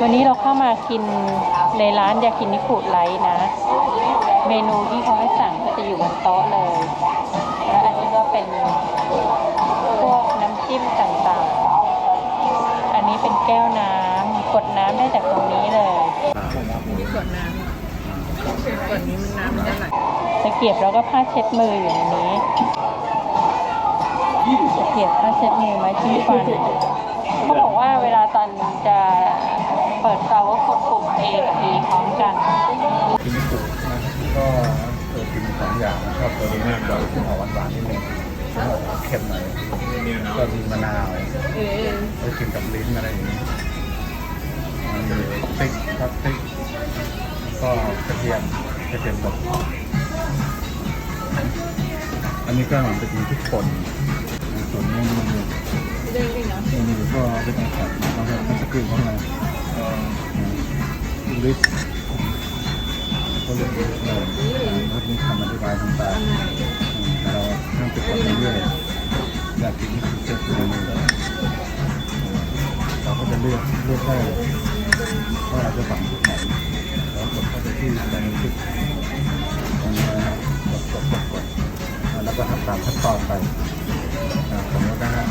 วันนี้เราเข้ามากินในร้านยากินิคุไลท์นะ เมนูที่เขาให้สั่งก็จะอยู่บนโต๊ะเลย และอันนี้ก็เป็นพวกน้ำจิ้มต่างๆ อันนี้เป็นแก้วน้ำกดน้ำได้จากตรงนี้เลยนี่กดน้ำกดนี้มันน้ำได้ไหลตะเกียบแล้วก็ผ้าเช็ดมืออยู่ในนี้ตะเกียบผ้าเช็ดมือไม้จิ้มฟันเขาบอกว่าเวลาตอนจะ เปิดเตาก็กดปุ่ม A กับ B พร้อมกันกินสุนะก็เออกินสองอย่างชอบตัวนี้มากเราออกหวานๆนิดนึงแล้วก็เค็มหน่อยก็มีมะนาวไว้กินกับลิ้นอะไรอย่างนี้มันมีพริกครับพริกก็กระเทียมกระเทียมบดอันนี้ก็เหมือนเป็นพริกป่นส่วนนี้มันมีนี่ก็เป็นของแข็งแล้วก็มันจะกลืนเข้ามาเอ่อ ลิสก็เรื่องเยอะเลยรถนี้คำอธิบายต่างๆแต่เราต้องติดต่อเรื่อยๆอยากกินที่สุดเจ็ดเมนูเราก็จะเลือกเลือกได้ว่าเราจะสั่งจุดไหนแล้วกดเข้าไปที่แบงค์ทิกตรงนี้นะครับกดกดกดกดแล้วก็ทำตามขั้นตอนไปอ่าสมมตินะฮะ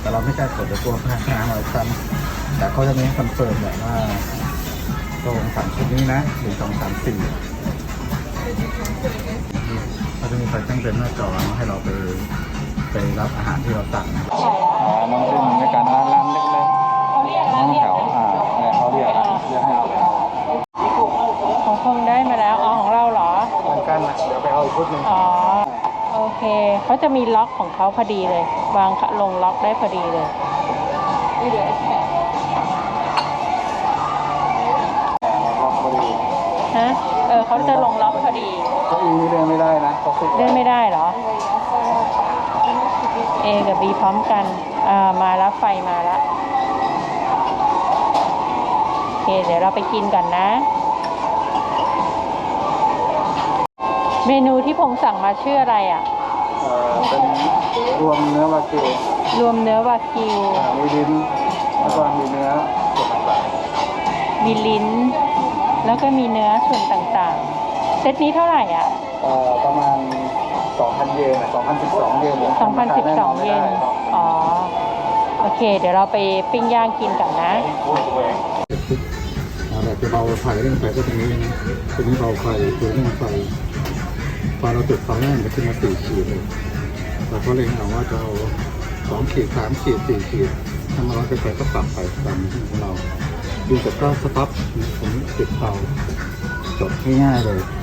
แต่เราไม่กล้กดเดี๋ยวกลัวพนักงานเราซ้ำแต่เขาจะมีคอนเฟิร์มแหละว่า ตรงสามชุดนี้นะหนึ่งสองสามสี่เขาจะมีไฟแจ้งเตือนหน้าจอให้เราไปไปรับอาหารที่เราสั่งนะน้องเป็นในการร้านร้านเล็กเขาเรียกๆร้านน้องเรียแถกวอ่าเนี่ยเขาเรียกอะเรียกให้เราไปเอาของคงได้มาแล้วอ๋อของเราเหรอเหมือนกันนะเดี๋ยวไปเอาอีกชุดหนึ่งอ๋อโอเคเขาจะมีล็อกของเขาพอดีเลย วางลงล็อกได้พอดีเลย ออเขาจะลงล็อกพอดีเก้าอี้นี่เดินไม่ได้นะเขาติดเลื่อนไม่ได้เหรอ A กับ B พร้อมกันอ่ามาแล้วไฟมาแล้วโอเคเดี๋ยวเราไปกินก่อนนะ เมนูที่พงสั่งมาชื่ออะไรอะ เอ่อเป็นรวมเนื้อวากิวรวมเนื้อวากิว อ่ามีลิ้นแล้วก็มีเนื้อส่วนต่างมีลิ้น แล้วก็มีเนื้อส่วนต่างๆ เซตนี้เท่าไหร่อะๆเอ่อประมาณ 2,000 เยนอะ2,012 เยนผมจำราคาแน่นอน2,012 ไม่เยได้น อ๋อ โอเค เดี๋ยวเราไปปิ้งย่างกินก่อนนะ เอาแบบจะเบาไฟเร่งไฟก็ตรงนี้นะตัวนี้เบาไฟตัวนี้ไฟพอเราจุดไฟแรกมันจะขึ้นมาสี่ขีดเลยเราก็เล็งเอาว่าจะเอาสองขีดสามขีดสี่ขีดถ้ามาร้อนเกินไปก็ปรับไปตามที่ของเรา ดูจากก็สต็อปผมเก็บเตาจบง่ายๆเลย